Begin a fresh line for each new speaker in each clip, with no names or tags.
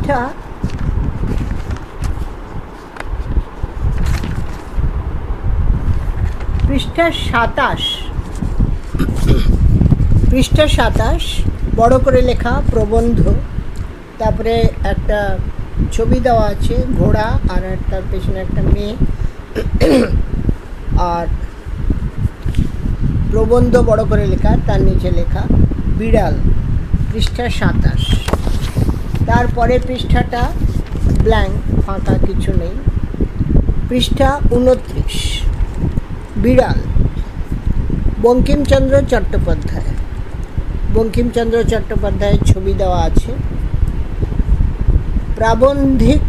পৃষ্ঠা পৃষ্ঠা সাতাশ। পৃষ্ঠা সাতাশ, বড় করে লেখা, প্রবন্ধ। তারপরে একটা ছবি দেওয়া আছে, ঘোড়া আর তার পেছনে একটা মেয়ে। আর প্রবন্ধ বড় করে লেখা, তার নিচে লেখা, বিড়াল। পৃষ্ঠা সাতাশ। তারপরে পৃষ্ঠাটা ব্ল্যাঙ্ক ফাঁকা কিছু নেই। পৃষ্ঠা উনত্রিশ, বিড়াল। বঙ্কিমচন্দ্র চট্টোপাধ্যায়। বঙ্কিমচন্দ্র চট্টোপাধ্যায়ের ছবি দেওয়া আছে। প্রাবন্ধিক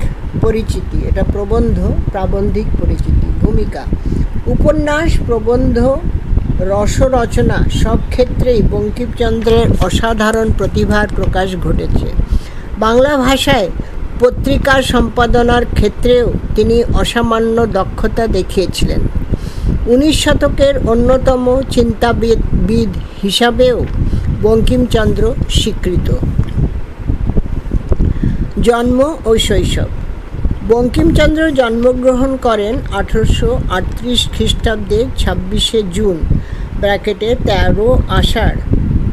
পরিচিতি, এটা প্রবন্ধ, প্রাবন্ধিক পরিচিতি, ভূমিকা। উপন্যাস, প্রবন্ধ, রসরচনা, সব ক্ষেত্রেই বঙ্কিমচন্দ্রের অসাধারণ প্রতিভার প্রকাশ ঘটেছে। বাংলা ভাষায় পত্রিকা সম্পাদনার ক্ষেত্রেও তিনি অসামান্য দক্ষতা দেখিয়েছিলেন। উনিশ শতকের অন্যতম চিন্তাবিদ হিসাবেও বঙ্কিমচন্দ্র স্বীকৃত। জন্ম ও শৈশব। বঙ্কিমচন্দ্র জন্মগ্রহণ করেন আঠারোশো আটত্রিশ খ্রিস্টাব্দে ছাব্বিশে জুন, ব্র্যাকেটে তেরো আষাঢ়,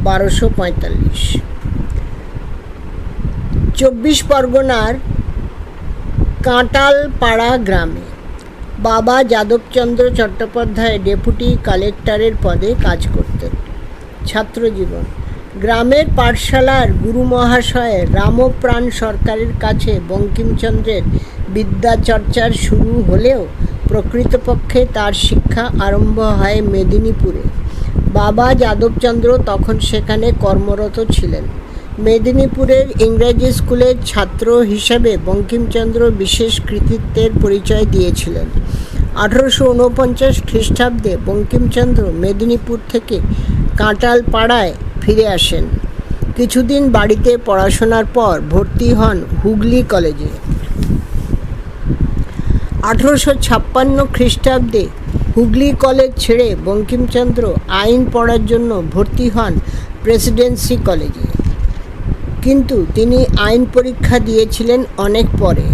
বারোশো পঁয়তাল্লিশ। চব্বিশ পরগনার কাঁটালপাড়া গ্রামে বাবা যাদবচন্দ্র চট্টোপাধ্যায় ডেপুটি কালেক্টরের পদে কাজ করতেন। ছাত্রজীবন গ্রামের পাঠশালার গুরু রামপ্রাণ সরকারের কাছে বঙ্কিমচন্দ্রের বিদ্যাচর্চার শুরু হলেও প্রকৃতপক্ষে তার শিক্ষা আরম্ভ হয় মেদিনীপুরে। বাবা যাদবচন্দ্র তখন সেখানে কর্মরত ছিলেন। মেদিনীপুরের ইংরেজি স্কুলের ছাত্র হিসাবে বঙ্কিমচন্দ্র বিশেষ কৃতিত্বের পরিচয় দিয়েছিলেন। আঠারোশো উনপঞ্চাশ খ্রিস্টাব্দে বঙ্কিমচন্দ্র মেদিনীপুর থেকে কাঁটালপাড়ায় ফিরে আসেন। কিছুদিন বাড়িতে পড়াশোনার পর ভর্তি হন হুগলি কলেজে। আঠেরোশো ছাপ্পান্ন খ্রিস্টাব্দে হুগলি কলেজ ছেড়ে বঙ্কিমচন্দ্র আইন পড়ার জন্য ভর্তি হন প্রেসিডেন্সি কলেজে। কিন্তু তিনি আইন পরীক্ষা দিয়েছিলেন অনেক পরে।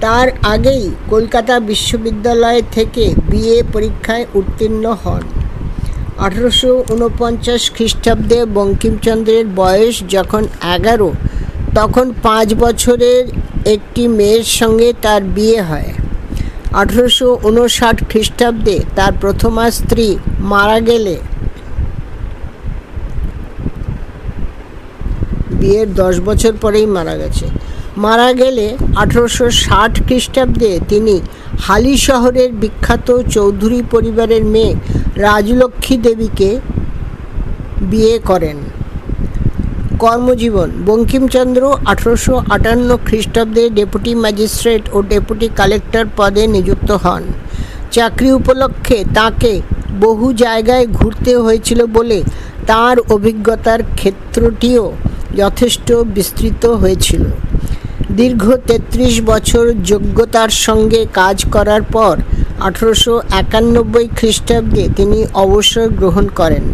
তার আগেই কলকাতা বিশ্ববিদ্যালয় থেকে বিএ পরীক্ষায় উত্তীর্ণ হন। আঠারোশো উনপঞ্চাশ খ্রিস্টাব্দে বঙ্কিমচন্দ্রের বয়স যখন এগারো, তখন পাঁচ বছরের একটি মেয়ের সঙ্গে তার বিয়ে হয়। আঠেরোশো উনষাট খ্রিস্টাব্দে তার প্রথমা স্ত্রী মারা গেলে বিয়ের দশ বছর পরেই মারা গেছে। মারা গেলে আঠেরোশো ষাট খ্রিস্টাব্দে তিনি হালি শহরের বিখ্যাত চৌধুরী পরিবারের মেয়ে রাজলক্ষ্মী দেবীকে বিয়ে করেন। কর্মজীবন, বঙ্কিমচন্দ্র আঠারোশো আটান্ন খ্রিস্টাব্দে ডেপুটি ম্যাজিস্ট্রেট ও ডেপুটি কালেক্টর পদে নিযুক্ত হন। চাকরি উপলক্ষে তাকে বহু জায়গায় ঘুরতে হয়েছিল বলে তার অভিজ্ঞতার ক্ষেত্রটিও যথেষ্ট বিস্তৃত হয়েছিল। দীর্ঘ তেত্রিশ বছর যোগ্যতার সঙ্গে কাজ করার পর আঠারোশো একানব্বই খ্রিস্টাব্দে তিনি অবসর গ্রহণ করেন।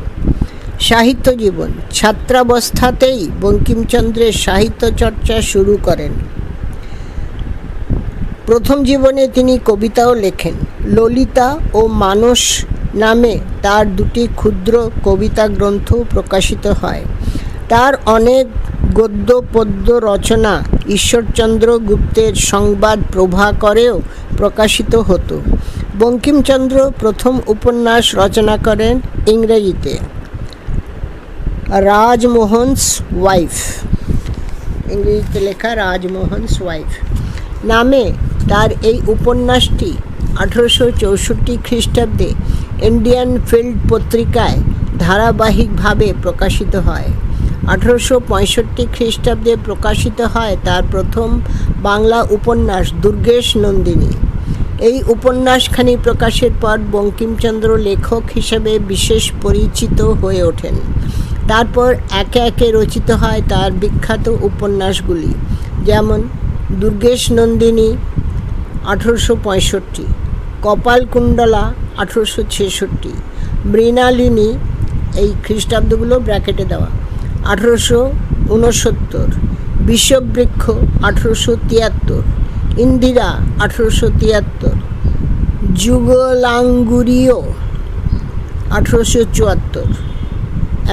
সাহিত্য জীবন। ছাত্রাবস্থাতেই বঙ্কিমচন্দ্রের সাহিত্য চর্চা শুরু করেন। প্রথম জীবনে তিনি কবিতাও লেখেন। ললিতা ও মানস নামে তার দুটি ক্ষুদ্র কবিতা গ্রন্থ প্রকাশিত হয়। তার অনেক গদ্য পদ্য রচনা ঈশ্বরচন্দ্র গুপ্তের সংবাদ প্রভাকরেও প্রকাশিত হতো। বঙ্কিমচন্দ্র প্রথম উপন্যাস রচনা করেন ইংরেজিতে। রাজমোহনস ওয়াইফ। ইংরেজিতে লেখা রাজমোহনস ওয়াইফ। নামে তার এই উপন্যাসটি আঠেরোশো চৌষট্টি খ্রিস্টাব্দে ইন্ডিয়ান ফিল্ড পত্রিকায় ধারাবাহিকভাবে প্রকাশিত হয়। আঠেরোশো পঁয়ষট্টি খ্রিস্টাব্দে প্রকাশিত হয় তার প্রথম বাংলা উপন্যাস দুর্গেশ নন্দিনী। এই উপন্যাসখানি প্রকাশের পর বঙ্কিমচন্দ্র লেখক হিসেবে বিশেষ পরিচিত হয়ে ওঠেন। তারপর একে একে রচিত হয় তার বিখ্যাত উপন্যাসগুলি, যেমন দুর্গেশ নন্দিনী আঠেরোশো পঁয়ষট্টি, কপালকুণ্ডলা আঠেরোশো ছেষট্টি, মৃণালিনী, এই খ্রিস্টাব্দগুলো ব্র্যাকেটে দেওয়া। আঠেরোশো উনসত্তর বিশ্ববৃক্ষ আঠেরোশো তিয়াত্তর, ইন্দিরা আঠেরোশো তিয়াত্তর, যুগলাঙ্গুরীয় আঠেরোশো চুয়াত্তর।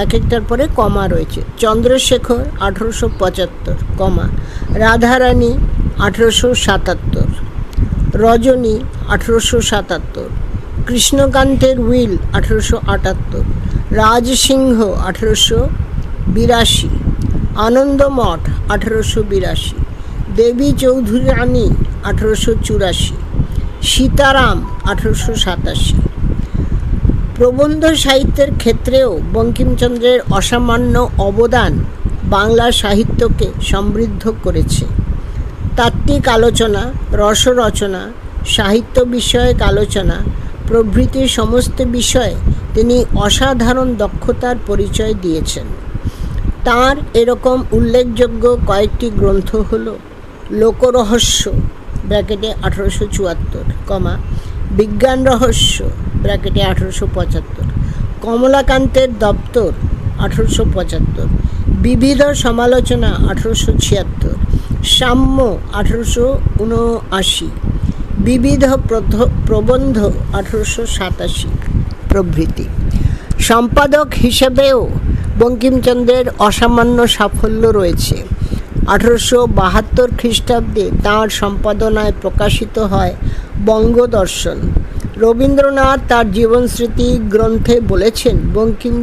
এক একটার পরে কমা রয়েছে। চন্দ্রশেখর আঠেরোশো পঁচাত্তর, কমা। রাধারানী আঠেরোশো সাতাত্তর, রজনী আঠেরোশো সাতাত্তর, কৃষ্ণকান্তের উইল আঠেরোশো আটাত্তর, রাজসিংহ আঠেরোশো বিরাশি। আনন্দমঠ আঠেরোশো বিরাশি। দেবী চৌধুরী রানী, আঠেরোশো চুরাশি। সীতারাম, আঠেরোশো সাতাশি। প্রবন্ধ সাহিত্যের ক্ষেত্রেও বঙ্কিমচন্দ্রের অসামান্য অবদান বাংলা সাহিত্যকে সমৃদ্ধ করেছে। তাত্ত্বিক আলোচনা, রসরচনা, সাহিত্য বিষয়ক আলোচনা প্রভৃতি সমস্ত বিষয়ে তিনি অসাধারণ দক্ষতার পরিচয় দিয়েছেন। তার এরকম উল্লেখযোগ্য কয়েকটি গ্রন্থ হল লোকরহস্য, ব্র্যাকেটে আঠারোশো চুয়াত্তর, কমা, বিজ্ঞান রহস্য, ব্র্যাকেটে আঠারোশো পঁচাত্তর, কমলাকান্তের দপ্তর আঠারোশো পঁচাত্তর, বিবিধ সমালোচনা আঠারোশো ছিয়াত্তর, সাম্য আঠারোশো উনআশি, বিবিধ প্রবন্ধ আঠারোশো সাতাশি প্রভৃতি। সম্পাদক হিসেবেও বঙ্কিমচন্দ্রের অসামান্য সাফল্য রয়েছে। আঠারোশো বাহাত্তর খ্রিস্টাব্দে তাঁর সম্পাদনায় প্রকাশিত হয় বঙ্গদর্শন। রবীন্দ্রনাথ তার জীবনস্মৃতি গ্রন্থে বলেছেন, বঙ্কিম,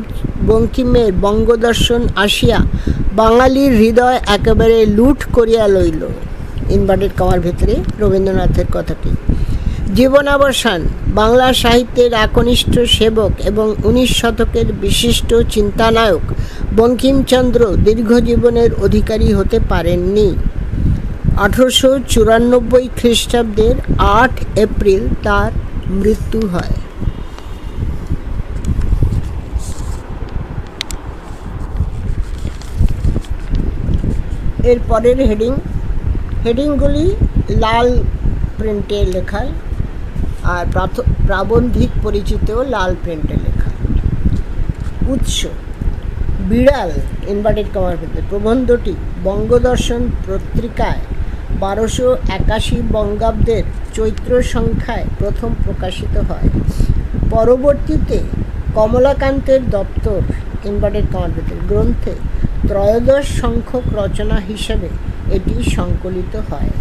বঙ্কিমের বঙ্গদর্শন আসিয়া বাঙালির হৃদয় একেবারে লুট করিয়া লইল। ইনভার্টেড কমার ভেতরে রবীন্দ্রনাথের কথাটি। জীবনাবসান, বাংলা সাহিত্যের একনিষ্ঠ সেবক এবং উনিশ শতকের বিশিষ্ট চিন্তানায়ক বঙ্কিমচন্দ্র দীর্ঘ জীবনের অধিকারী হতে পারেননি। আঠারোশো চুরানব্বই খ্রিস্টাব্দের আট এপ্রিল তার মৃত্যু হয়। এর পরের হেডিং, হেডিংগুলি লাল প্রিন্টে লেখা আর প্রাবন্ধিক পরিচিতিও লাল প্রিন্টে লেখা। উৎস, বিড়াল ইনভার্টেড কমার ভিতরে প্রবন্ধটি বঙ্গদর্শন পত্রিকায় বারোশো একাশি বঙ্গাব্দের চৈত্র সংখ্যায় প্রথম প্রকাশিত হয়। পরবর্তীতে কমলাকান্তের দপ্তর ইনভার্টেড কমার ভিতরে গ্রন্থে ত্রয়োদশ সংখ্যক রচনা হিসেবে এটি সংকলিত হয়।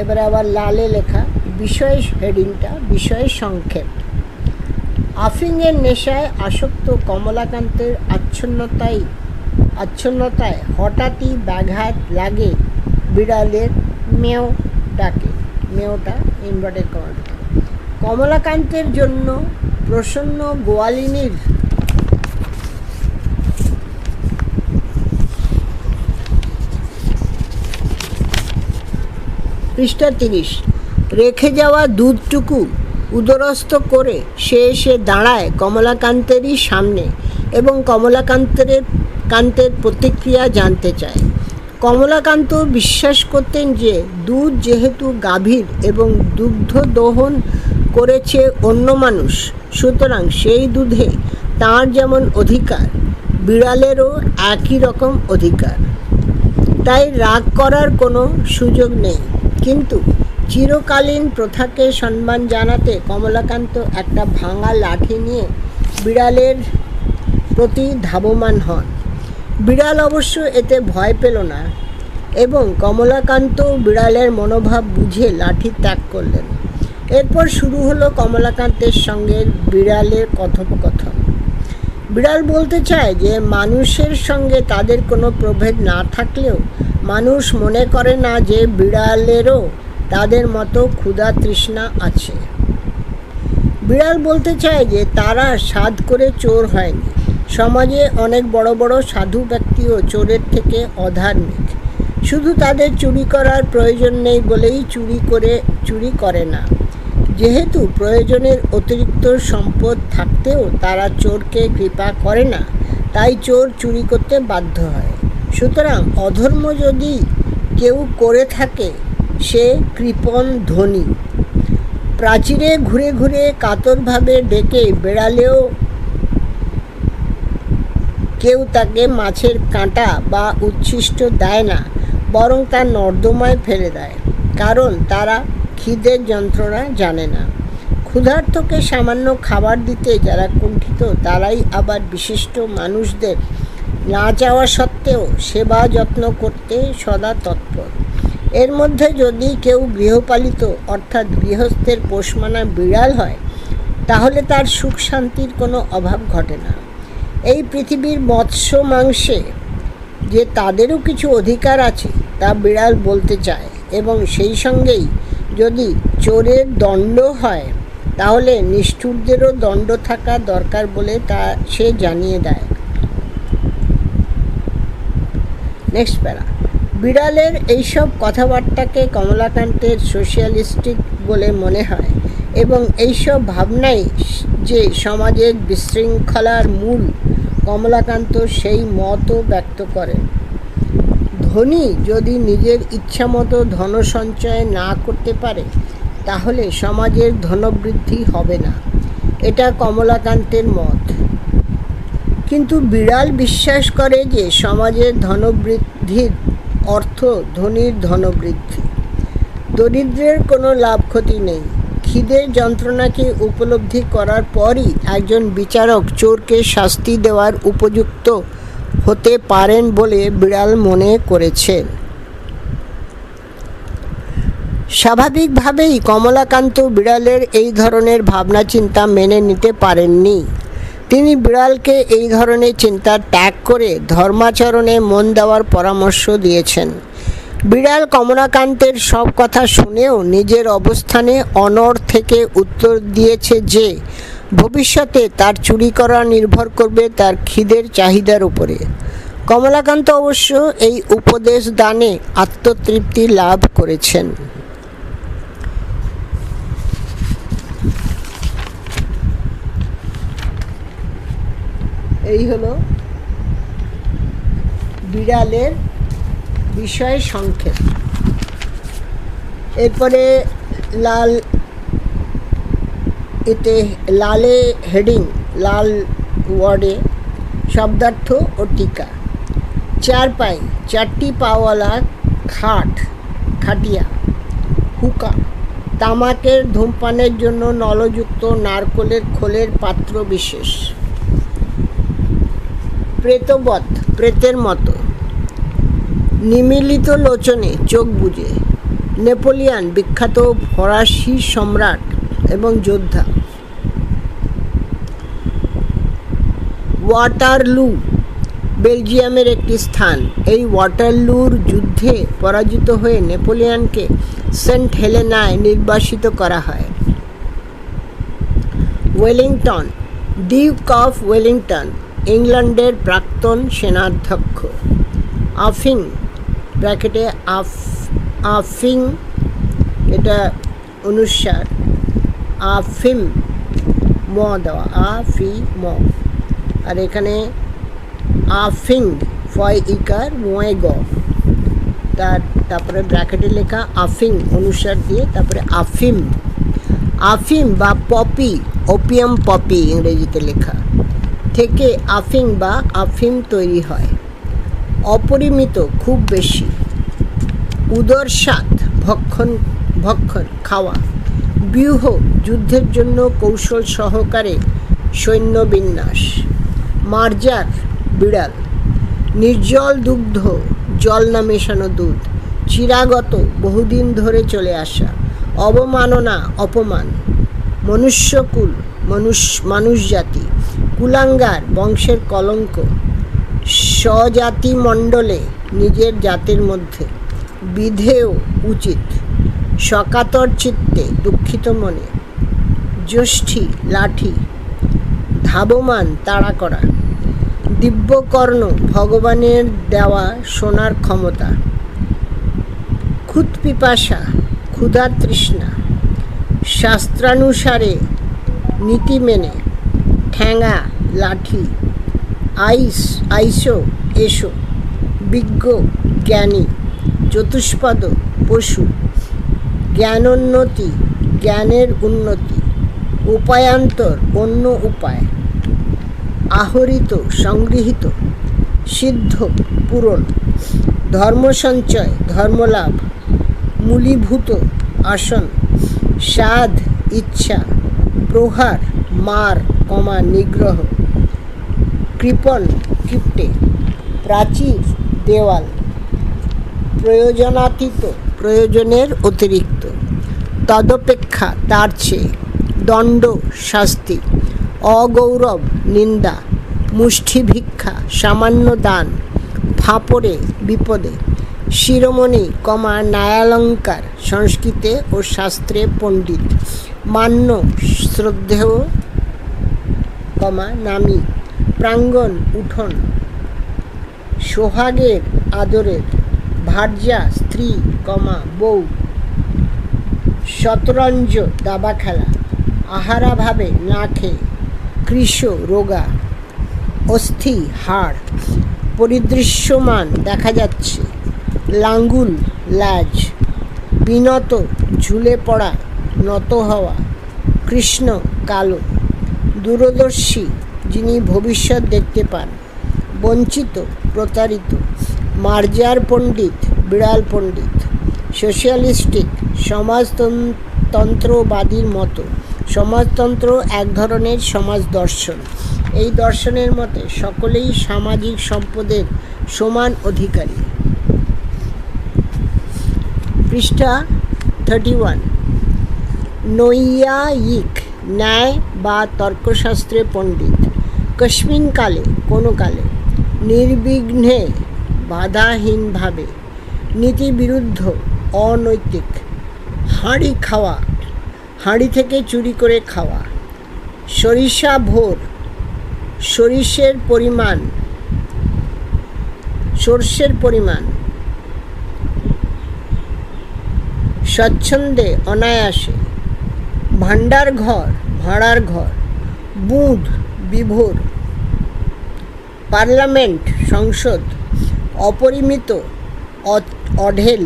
এবারে আবার লালে লেখা। বিষয় হেডিংটা বিষয় সংক্ষেপ। আফিংয়ের নেশায় আসক্ত কমলাকান্তের আচ্ছন্নতায় আচ্ছন্নতায় হঠাৎই ব্যাঘাত লাগে বিড়ালের মেও ডাকে মেওটা ইনভার্টেড কমার কমলাকান্তের জন্য প্রসন্ন গোয়ালিনীর পৃষ্ঠা তিরিশ। রেখে যাওয়া দুধটুকু উদরস্থ করে সে এসে দাঁড়ায় কমলাকান্তেরই সামনে এবং কমলাকান্তের কান্তের প্রতিক্রিয়া জানতে চায়। কমলাকান্ত বিশ্বাস করতেন যে দুধ যেহেতু গাভীর এবং দুগ্ধ দহন করেছে অন্য মানুষ, সুতরাং সেই দুধে তার যেমন অধিকার, বিড়ালেরও একই রকম অধিকার। তাই রাগ করার কোনো সুযোগ নেই। কিন্তু চিরকালীন প্রথাকে সম্মান জানাতে কমলাকান্ত একটা ভাঙা লাঠি নিয়ে বিড়ালের প্রতি ধাবমান হন। বিড়াল অবশ্য এতে ভয় পেল না এবং কমলাকান্ত বিড়ালের মনোভাব বুঝে লাঠি ত্যাগ করলেন। এরপর শুরু হলো কমলাকান্তের সঙ্গে বিড়ালের কথোপকথন। বিড়াল বলতে চায় যে, মানুষের সঙ্গে তাদের কোনো প্রভেদ না থাকলেও মানুষ মনে করে না যে, বিড়ালেরও তাদের মতো ক্ষুধা তৃষ্ণা আছে। বিড়াল বলতে চায় যে, তারা সাধ করে চোর হয়নি। সমাজে অনেক বড় বড় সাধু ব্যক্তিও চোরের থেকে অধার্মিক। শুধু তাদের চুরি করার প্রয়োজন নেই বলেই চুরি করে চুরি করে না। যেহেতু প্রয়োজনের অতিরিক্ত সম্পদ থাকতেও তারা চোরকে কৃপা করে না, তাই চোর চুরি করতে বাধ্য হয়। সুতরাং অধর্ম যদি কেউ করে থাকে সে কৃপণ ধনী। প্রাচীরে ঘুরে ঘুরে কাতরভাবে ডেকে বেড়ালেও কেউ তাকে মাছের কাঁটা বা উচ্ছিষ্ট দেয় না, বরং তার নর্দমায় ফেলে দেয়, কারণ তারা খিদের যন্ত্রণা জানে না। ক্ষুধার্তকে সামান্য খাবার দিতে যারা কুণ্ঠিত, তারাই আবার বিশিষ্ট মানুষদের না চাওয়া সত্ত্বেও সেবা যত্ন করতে সদা তৎপর। এর মধ্যে যদি কেউ গৃহপালিত অর্থাৎ গৃহস্থের পোষমানা বিড়াল হয়, তাহলে তার সুখ শান্তির কোনো অভাব ঘটে না। এই পৃথিবীর মৎস্য মাংসে যে তাদেরও কিছু অধিকার আছে, তা বিড়াল বলতে চায় এবং সেই সঙ্গেই যদি চোরের দণ্ড হয়, তাহলে নিষ্ঠুরদেরও দণ্ড থাকা দরকার বলে তা সে জানিয়ে দেয়। নেক্সট প্যারা। বিড়ালের এইসব কথাবার্তাকে কমলাকান্তের সোশিয়ালিস্টিক বলে মনে হয় এবং এইসব ভাবনাই যে সমাজের বিশৃঙ্খলার মূল, কমলাকান্ত সেই মতও ব্যক্ত করেন। ধনী যদি নিজের ইচ্ছামতো ধন সঞ্চয় না করতে পারে, তাহলে সমাজের ধনবৃদ্ধি হবে না। এটা কমলাকান্তের মত। কিন্তু বিড়াল বিশ্বাস করে যে সমাজের ধনবৃদ্ধির অর্থ ধনীর ধনবৃদ্ধি। দরিদ্রের কোনো লাভ ক্ষতি নেই। খিদের যন্ত্রণাকে উপলব্ধি করার পরই একজন বিচারক চোরকে শাস্তি দেওয়ার উপযুক্ত হতে পারেন বলে বিড়াল মনে করেছেন স্বাভাবিকভাবেই কমলাকান্ত বিড়ালের এই ধরনের ভাবনা চিন্তা মেনে নিতে পারেননি। তিনি বিড়ালকে এই ধরনের চিন্তা ত্যাগ করে ধর্মাচরণে মন দেওয়ার পরামর্শ দিয়েছেন। বিড়াল কমলাকান্তের সব কথা শুনেও নিজের অবস্থানে অনর থেকে উত্তর দিয়েছে যে, ভবিষ্যতে তার চুরি করা নির্ভর করবে তার খিদের চাহিদার উপরে। কমলাকান্ত অবশ্য এই উপদেশ দানে আত্মতৃপ্তি লাভ করেছেন। এই হলো বিড়ালের বিষয় সংক্ষেপ। এরপরে লাল এতে লালে হেডিং, লাল ওয়ার্ডে শব্দার্থ ও টিকা। চার পাই চারটি পাওয়ালা খাট, খাটিয়া, হুকা। তামাকের ধূমপানের জন্য নলযুক্ত নারকোলের খোলের পাত্র বিশেষ। প্রেতবৎ, প্রেতের মতো। নিমিলিত লোচনে চোখ বুজে, নেপোলিয়ান বিখ্যাত ফরাসি সম্রাট এবং যোদ্ধা। ওয়াটারলু, বেলজিয়ামের একটি স্থান। এই ওয়াটারলুর যুদ্ধে পরাজিত হয়ে নেপোলিয়ানকে সেন্ট হেলেনায় নির্বাসিত করা হয়। ওয়েলিংটন, ডিউক অফ ওয়েলিংটন ইংল্যান্ডের প্রাক্তন সেনাধ্যক্ষ। আফিং, ব্র্যাকেটে আফ, আফিং, এটা অনুসার আফিম, ম দেওয়া আফি ম আর এখানে আফিং, ফয় ইকার, ময় গ। তার, তারপরে ব্র্যাকেটে লেখা আফিং, অনুসার দিয়ে তারপরে আফিম। আফিম বা পপি, ওপিয়াম পপি ইংরেজিতে লেখা। থেকে আফিং বা আফিম তৈরি হয়। অপরিমিত খুব বেশি। উদর স্বাদ, ভক্ষণ ভক্ষণ, খাওয়া। ব্যূহ যুদ্ধের জন্য কৌশল সহকারে সৈন্য বিন্যাস। মার্জার বিড়াল। নির্জল দুগ্ধ, জল না মেশানো দুধ। চিরাগত বহুদিন ধরে চলে আসা। অবমাননা, অপমান। মনুষ্যকুল, মানুষ মানুষ জাতি কুলাঙ্গার বংশের কলঙ্ক। স্বজাতি মণ্ডলে নিজের জাতির মধ্যে বিধেয় উচিত। সকাতর চিত্তে দুঃখিত মনে। জ্যোষ্ঠী লাঠি ধাবমান তাড়া করা। দিব্যকর্ণ ভগবানের দেওয়া সোনার ক্ষমতা। ক্ষুদ পিপাসা ক্ষুধা তৃষ্ণা শাস্ত্রানুসারে নীতি মেনে ঠ্যাঙা লাঠি, আইস, আইসো, এসো, বিজ্ঞ, জ্ঞানী, চতুষ্পদ, পশু, জ্ঞানোন্নতি, জ্ঞানের উন্নতি, উপায়ান্তর, অন্য উপায়, আহরিত, সংগৃহীত, সিদ্ধ, পূরণ ধর্ম সঞ্চয় ধর্মলাভ, মূলীভূত, আসন সাধ ইচ্ছা, প্রহার, মার কমা নিগ্রহ। কৃপণ কিপ্টে প্রাচীর দেওয়াল। প্রয়োজনাতীত, প্রয়োজনের অতিরিক্ত। তদপেক্ষা তার চেয়ে দণ্ড শাস্তি, অগৌরব নিন্দা মুষ্টি ভিক্ষা, সামান্য দান, ফাপড়ে বিপদে। শিরোমণি কমা ন্যায়ালঙ্কার, সংস্কৃতে ও শাস্ত্রে পণ্ডিত। মান্য শ্রদ্ধেয় কমা নামি, প্রাঙ্গণ উঠোন। সোহাগের আদরের ভার্যা স্ত্রী কমা বউ। শতরঞ্জ দাবা খেলা, আহারাভাবে না খেয়ে কৃষ রোগা, অস্থি হাড়। পরিদৃশ্যমান দেখা যাচ্ছে, লাঙ্গুল লাজ বিনত ঝুলে পড়া, নত হওয়া, কৃষ্ণ কালো। দূরদর্শী, যিনি ভবিষ্যৎ দেখতে পান। বঞ্চিত, প্রতারিত, মার্জার পণ্ডিত, বিড়াল পণ্ডিত, সোশিয়ালিস্টিক, সমাজতন্ত্রবাদীর মতো। সমাজতন্ত্র এক ধরনের সমাজ দর্শন। এই দর্শনের মতে সকলেই সামাজিক সম্পদের সমান অধিকারী। পৃষ্ঠা থার্টি ওয়ান নৈয়ায়িক। ন্যায় বা তর্কশাস্ত্রে পণ্ডিত। কস্মিন কালে, কোনো কালে নির্বিঘ্নে বাধাহীনভাবে নীতিবিরুদ্ধ, অনৈতিক হাঁড়ি খাওয়া, হাঁড়ি থেকে চুরি করে খাওয়া, সরিষা ভোর, সরিষের পরিমাণ, সর্ষের পরিমাণ, স্বচ্ছন্দে অনায়াসে ভাণ্ডার ঘর ভাড়ার ঘর, বুধ, বিভোর, পার্লামেন্ট, সংসদ, অপরিমিত অঢেল।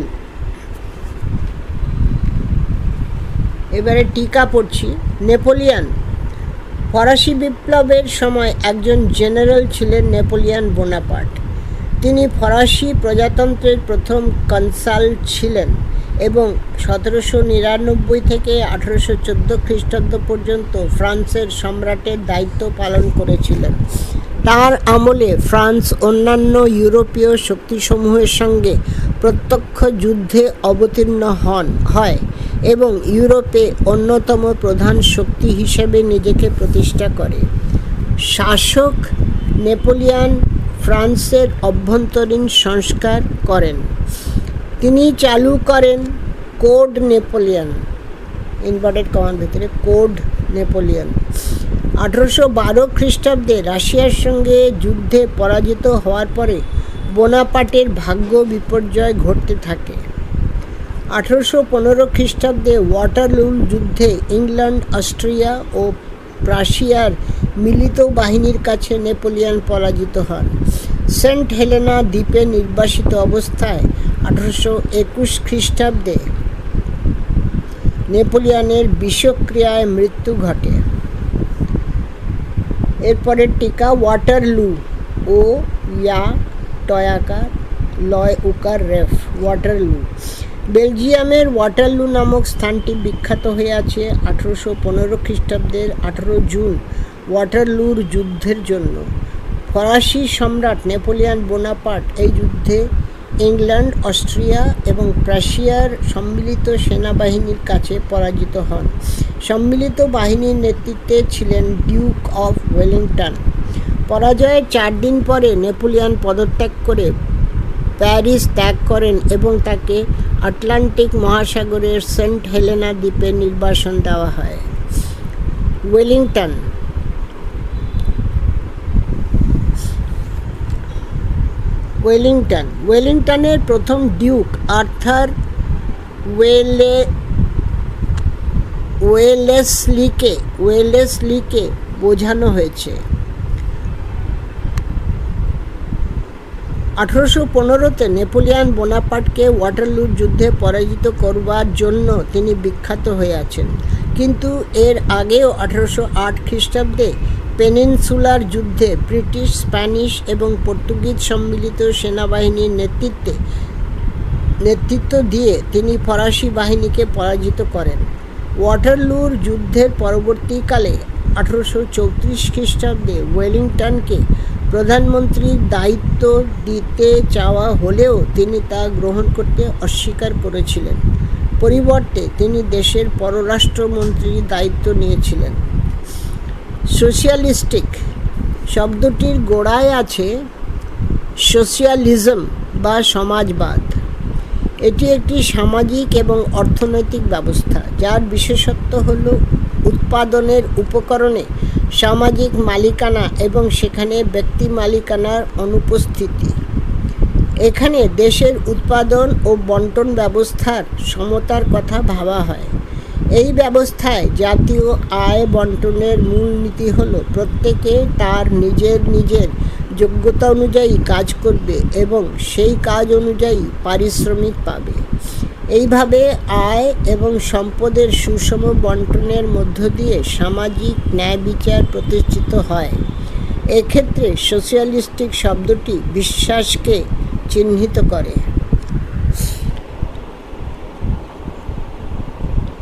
এবারে টিকা পড়ছি, নেপোলিয়ান। ফরাসি বিপ্লবের সময় একজন জেনারেল ছিলেন নেপোলিয়ান বোনাপার্ট। তিনি ফরাসি প্রজাতন্ত্রের প্রথম কনসাল ছিলেন। এবং সতেরোশো নিরানব্বই থেকে আঠেরোশো চোদ্দ খ্রিস্টাব্দ পর্যন্ত ফ্রান্সের সম্রাটের দায়িত্ব পালন করেছিলেন। তার আমলে ফ্রান্স অন্যান্য ইউরোপীয় শক্তিসমূহের সঙ্গে প্রত্যক্ষ যুদ্ধে অবতীর্ণ হন, হয় এবং ইউরোপে অন্যতম প্রধান শক্তি হিসেবে নিজেকে প্রতিষ্ঠা করে। শাসক নেপোলিয়ান ফ্রান্সের অভ্যন্তরীণ সংস্কার করেন। তিনি চালু করেন কোড নেপোলিয়ান। ইনভার্টেড কমার ভিতরে কোড নেপোলিয়ান। আঠেরোশো বারো খ্রিস্টাব্দে রাশিয়ার সঙ্গে যুদ্ধে পরাজিত হওয়ার পরে বোনাপাটের ভাগ্য বিপর্যয় ঘটতে থাকে। আঠেরোশো পনেরো খ্রিস্টাব্দে ওয়াটারলুল যুদ্ধে ইংল্যান্ড, অস্ট্রিয়া ও প্রাশিয়ার মিলিত বাহিনীর কাছে নেপোলিয়ান পরাজিত হন। সেন্ট হেলেনা দ্বীপে নির্বাসিত অবস্থায় আঠেরোশো একুশ খ্রিস্টাব্দে নেপোলিয়ানের বিষক্রিয়ায় মৃত্যু ঘটে। এরপরের টিকা ওয়াটারলু ও ইয়া টয়াকার লয় উকার রেফ ওয়াটারলু। বেলজিয়ামের ওয়াটারলু নামক স্থানটি বিখ্যাত হয়ে আছে আঠেরোশো পনেরো খ্রিস্টাব্দের আঠেরো জুন ওয়াটারলুর যুদ্ধের জন্য। ফরাসি সম্রাট নেপোলিয়ান বোনাপার্ট এই যুদ্ধে ইংল্যান্ড, অস্ট্রিয়া এবং প্রাশিয়ার সম্মিলিত সেনাবাহিনীর কাছে পরাজিত হন। সম্মিলিত বাহিনীর নেতৃত্বে ছিলেন ডিউক অফ ওয়েলিংটন। পরাজয়ের চার দিন পরে নেপোলিয়ান পদত্যাগ করে প্যারিস ত্যাগ করেন এবং তাকে আটলান্টিক মহাসাগরের সেন্ট হেলেনা দ্বীপে নির্বাসন দেওয়া হয়। Wellington Wellington. ওয়েলিংটনের প্রথম ডিউক আর্থার ওয়েলে ওয়েলেসলিকে ওয়েলেসলিকে বোঝানো হয়েছে। আঠেরোশো পনেরোতে নেপোলিয়ান বোনাপার্টকে ওয়াটারলুর যুদ্ধে পরাজিত করবার জন্য তিনি বিখ্যাত হয়ে আছেন। কিন্তু এর আগেও আঠেরোশো আট খ্রিস্টাব্দে পেনিনসুলার যুদ্ধে ব্রিটিশ, স্প্যানিশ এবং পর্তুগিজ সম্মিলিত সেনাবাহিনীর নেতৃত্বে, নেতৃত্ব দিয়ে তিনি ফরাসি বাহিনীকে পরাজিত করেন। ওয়াটারলুর যুদ্ধের পরবর্তীকালে আঠেরোশো চৌত্রিশ খ্রিস্টাব্দে ওয়েলিংটনকে প্রধানমন্ত্রীর দায়িত্ব দিতে চাওয়া হলেও তিনি তা গ্রহণ করতে অস্বীকার করেছিলেন। পরিবর্তে তিনি দেশের পররাষ্ট্রমন্ত্রীর দায়িত্ব নিয়েছিলেন। সোশিয়ালিস্টিক শব্দটির গোড়ায় আছে সোশিয়ালিজম বা সমাজবাদ। এটি একটি সামাজিক এবং অর্থনৈতিক ব্যবস্থা, যার বিশেষত্ব হল উৎপাদনের উপকরণে সামাজিক মালিকানা এবং সেখানে ব্যক্তি মালিকানার অনুপস্থিতি। এখানে দেশের উৎপাদন ও বন্টন ব্যবস্থার সমতার কথা ভাবা হয়। এই ব্যবস্থায় জাতীয় আয় বন্টনের মূল নীতি হলো প্রত্যেকে তার নিজের নিজের যোগ্যতা অনুযায়ী কাজ করবে এবং সেই কাজ অনুযায়ী পারিশ্রমিক পাবে। এইভাবে আয় এবং সম্পদের সুষম বন্টনের মধ্য দিয়ে সামাজিক ন্যায় বিচার প্রতিষ্ঠিত হয়। এক্ষেত্রে সোশিয়ালিস্টিক শব্দটি বিশ্বাসকে চিহ্নিত করে।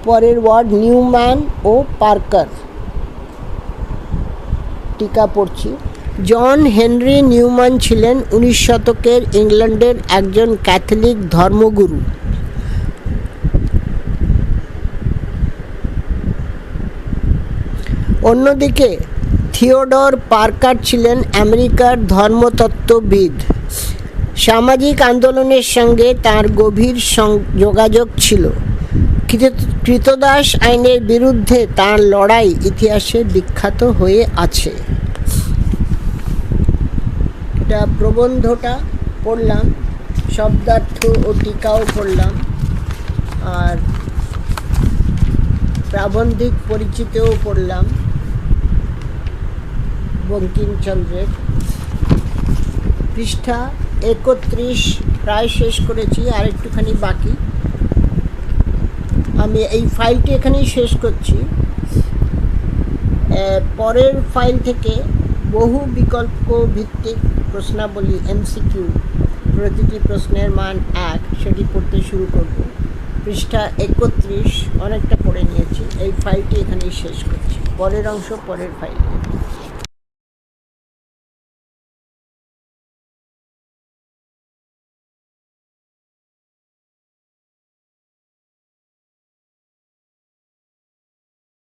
পরের ওয়ার্ড নিউম্যান ও পার্কার। টিকা পড়ছি। জন হেনরি নিউম্যান ছিলেন উনিশ শতকের ইংল্যান্ডের একজন ক্যাথলিক ধর্মগুরু। অন্যদিকে, থিওডর পার্কার ছিলেন আমেরিকার ধর্মতত্ত্ববিদ। সামাজিক আন্দোলনের সঙ্গে তার গভীর যোগাযোগ ছিল। কৃতদাস আইনের বিরুদ্ধে তার লড়াই ইতিহাসে বিখ্যাত হয়ে আছে। এটা প্রবন্ধটা পড়লাম, শব্দার্থ ও টিকাও পড়লাম, আর প্রাবন্ধিক পরিচিতিও পড়লাম, বঙ্কিমচন্দ্রের। পৃষ্ঠা একত্রিশ, প্রায় শেষ করেছি, আর একটুখানি বাকি। আমি এই ফাইলটি এখানেই শেষ করছি। পরের ফাইল থেকে বহু বিকল্প ভিত্তিক প্রশ্নাবলী এমসিকিউ প্রতিটি প্রশ্নের মান এক, সেটি পড়তে শুরু করব। পৃষ্ঠা একত্রিশ, অনেকটা পড়ে নিয়েছি। এই ফাইলটি এখানেই শেষ করছি। পরের অংশ, পরের ফাইলে।